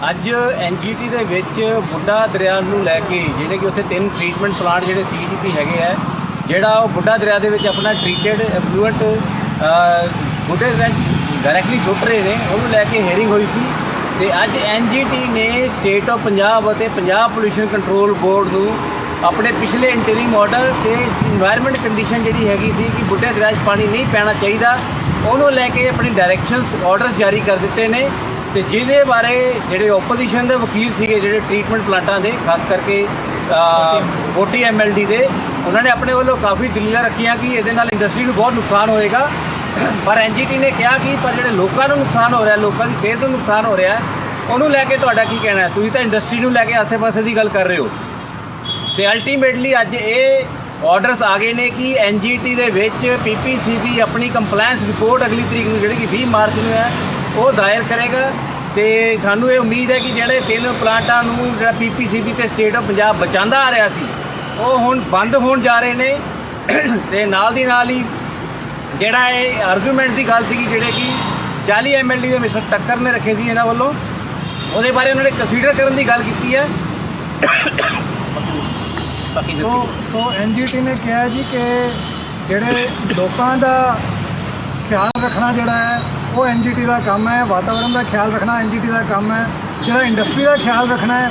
ਅੱਜ ਐਨਜੀਟੀ ਦੇ ਵਿੱਚ ਬੁੱਢਾ ਦਰਿਆ ਨੂੰ ਲੈ ਕੇ, ਜਿਹੜੇ ਕਿ ਉੱਥੇ ਤਿੰਨ ਟ੍ਰੀਟਮੈਂਟ ਪਲਾਂਟ ਜਿਹੜੇ ਸੀਜੀਪੀ ਹੈਗੇ ਆ, ਜਿਹੜਾ ਉਹ ਬੁੱਢਾ ਦਰਿਆ ਦੇ ਵਿੱਚ ਆਪਣਾ ਟ੍ਰੀਟਡ ਐਫਲੂਐਂਟ ਬੁੱਢੇ ਦਰਿਆ ਡਾਇਰੈਕਟਲੀ ਛੁੱਟ ਰਹੇ ਨੇ, ਉਹਨੂੰ ਲੈ ਕੇ ਹੈਰਿੰਗ ਹੋਈ ਸੀ ਤੇ ਅੱਜ ਐਨਜੀਟੀ ਨੇ ਸਟੇਟ ਆਫ ਪੰਜਾਬ ਅਤੇ ਪੰਜਾਬ ਪੋਲੂਸ਼ਨ ਕੰਟਰੋਲ ਬੋਰਡ ਨੂੰ ਆਪਣੇ ਪਿਛਲੇ ਇੰਟਰੀਮ ਆਰਡਰ ਤੇ এনवायरमेंट ਕੰਡੀਸ਼ਨ ਜਿਹੜੀ ਹੈਗੀ ਸੀ ਕਿ ਬੁੱਢੇ ਦਰਿਆ 'ਚ ਪਾਣੀ ਨਹੀਂ ਪੈਣਾ ਚਾਹੀਦਾ, ਉਹਨੂੰ ਲੈ ਕੇ ਆਪਣੀ ਡਾਇਰੈਕਸ਼ਨਸ ਆਰਡਰਸ ਜਾਰੀ ਕਰ ਦਿੱਤੇ ਨੇ। ਤੇ ਜਿਹਦੇ ਬਾਰੇ ਜਿਹੜੇ ਆਪੋਜੀਸ਼ਨ ਦੇ ਵਕੀਲ ਸੀਗੇ ਜਿਹੜੇ ਟ੍ਰੀਟਮੈਂਟ ਪਲਾਂਟਾਂ ਦੇ ਖਾਸ ਕਰਕੇ ਅਹ, 40 ਐਮਐਲਡੀ ਦੇ ਉਹਨਾਂ ਨੇ ਆਪਣੇ ਵੱਲੋਂ ਕਾਫੀ ਦਲੀਲਾਂ ਰੱਖੀਆਂ ਕਿ ਇਹਦੇ ਨਾਲ ਇੰਡਸਟਰੀ ਨੂੰ ਬਹੁਤ ਨੁਕਸਾਨ ਹੋਏਗਾ। ਪਰ ਐਨਜੀਟੀ ਨੇ ਕਿਹਾ ਕਿ ਪਰ ਜਿਹੜੇ ਲੋਕਾਂ ਨੂੰ ਨੁਕਸਾਨ ਹੋ ਰਿਹਾ ਲੋਕਾਂ ਦੀ ਸਿਹਤ ਨੂੰ ਨੁਕਸਾਨ ਹੋ ਰਿਹਾ ਉਹਨੂੰ ਲੈ ਕੇ ਤੁਹਾਡਾ ਕੀ ਕਹਿਣਾ ਹੈ? ਤੁਸੀਂ ਤਾਂ ਇੰਡਸਟਰੀ ਨੂੰ ਲੈ ਕੇ ਆਸੇ-ਪਾਸੇ ਦੀ ਗੱਲ ਕਰ ਰਹੇ ਹੋ। ਤੇ ਅਲਟੀਮੇਟਲੀ ਅੱਜ ਇਹ ਆਰਡਰਸ ਆ ਗਏ ਨੇ ਕਿ ਐਨਜੀਟੀ ਦੇ ਵਿੱਚ ਪੀਪੀਸੀਬੀ ਆਪਣੀ ਕੰਪਲਾਈਂਸ ਰਿਪੋਰਟ ਅਗਲੀ ਤਰੀਕ ਨੂੰ ਜਿਹੜੀ ਕਿ 20 ਮਾਰਚ ਨੂੰ ਹੈ ਉਹ ਦਾਇਰ ਕਰੇਗਾ ਤੇ ਸਾਨੂੰ ਇਹ ਉਮੀਦ ਹੈ ਕਿ ਜਿਹੜੇ ਤਿੰਨ ਪਲਾਂਟਾਂ ਨੂੰ ਜਿਹੜਾ ਪੀਪੀਸੀਬੀ ਤੇ ਸਟੇਟ ਆਫ ਪੰਜਾਬ ਬਚਾਉਂਦਾ ਆ ਰਿਹਾ ਸੀ ਉਹ ਹੁਣ ਬੰਦ ਹੋਣ ਜਾ ਰਹੇ ਨੇ। ਤੇ ਨਾਲ ਦੀ ਨਾਲ ਹੀ ਜਿਹੜਾ ਇਹ ਆਰਗੂਮੈਂਟ ਦੀ ਗੱਲ ਸੀਗੀ ਜਿਹੜੇ ਕਿ 40 ਐਮਐਲਡੀ ਦੇ ਮਿਸਟਰ ਟੱਕਰ ਨੇ ਰੱਖੇ ਸੀ ਇਹਨਾਂ ਵੱਲੋਂ ਉਹਦੇ ਬਾਰੇ ਉਹਨਾਂ ਨੇ ਕੰਸੀਡਰ ਕਰਨ ਦੀ ਗੱਲ ਕੀਤੀ ਹੈ। ਬਾਕੀ ਸੋ ਸੋ ਐਨਜੀਟੀ ਨੇ ਕਿਹਾ ਜੀ ਕਿ ਜਿਹੜੇ ਲੋਕਾਂ ਦਾ ਖਿਆਲ ਰੱਖਣਾ ਜਿਹੜਾ ਹੈ ਉਹ ਐਨਜੀਟੀ ਦਾ ਕੰਮ ਹੈ ਵਾਤਾਵਰਨ ਦਾ ਖਿਆਲ ਰੱਖਣਾ ਐਨਜੀਟੀ ਦਾ ਕੰਮ ਹੈ ਜਿਹੜਾ ਇੰਡਸਟਰੀ ਦਾ ਖਿਆਲ ਰੱਖਣਾ ਹੈ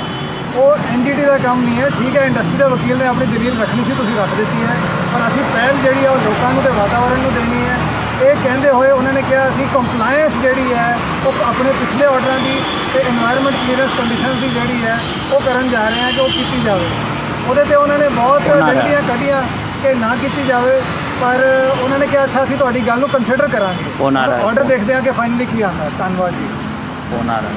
ਉਹ ਐਨਜੀਟੀ ਦਾ ਕੰਮ ਨਹੀਂ ਹੈ। ਠੀਕ ਹੈ ਇੰਡਸਟਰੀ ਦਾ ਵਕੀਲ ਨੇ ਆਪਣੀ ਦਲੀਲ ਰੱਖਣੀ ਸੀ ਤੁਸੀਂ ਰੱਖ ਦਿੱਤੀ ਹੈ ਪਰ ਅਸੀਂ ਪਹਿਲ ਜਿਹੜੀ ਆ ਉਹ ਲੋਕਾਂ ਨੂੰ ਤੇ ਵਾਤਾਵਰਨ ਨੂੰ ਦੇਣੀ ਹੈ। ਇਹ ਕਹਿੰਦੇ ਹੋਏ ਉਹਨਾਂ ਨੇ ਕਿਹਾ ਅਸੀਂ ਕੰਪਲਾਈਂਸ ਜਿਹੜੀ ਹੈ ਉਹ ਆਪਣੇ ਪਿਛਲੇ ਆਰਡਰਾਂ ਦੀ ਤੇ এনवायरमेंट ਕਲੀਅਰੈਂਸ ਕੰਡੀਸ਼ਨਸ ਦੀ ਜਿਹੜੀ ਹੈ ਉਹ ਕਰਨ ਜਾ ਰਹੇ ਹਾਂ ਕਿ ਉਹ ਕੀਤੀ ਜਾਵੇ। ਉਹਦੇ ਤੇ ਉਹਨਾਂ ਨੇ ਬਹੁਤ ਲੰਗੜੀਆਂ ਕੱਢੀਆਂ ਕਿ ਨਾ ਕੀਤੀ ਜਾਵੇ। ਪਰ ਉਹਨਾਂ ਨੇ ਕਿਹਾ ਅੱਛਾ ਅਸੀਂ ਤੁਹਾਡੀ ਗੱਲ ਨੂੰ ਕੰਸੀਡਰ ਕਰਾਂਗੇ। ਉਹਨਾਂ ਦਾ- ਆਰਡਰ ਦੇਖਦੇ ਹਾਂ ਕਿ ਫਾਈਨਲੀ ਕੀ ਆਉਂਦਾ। ਧੰਨਵਾਦ ਜੀ। ਉਹਨਾਂ ਦਾ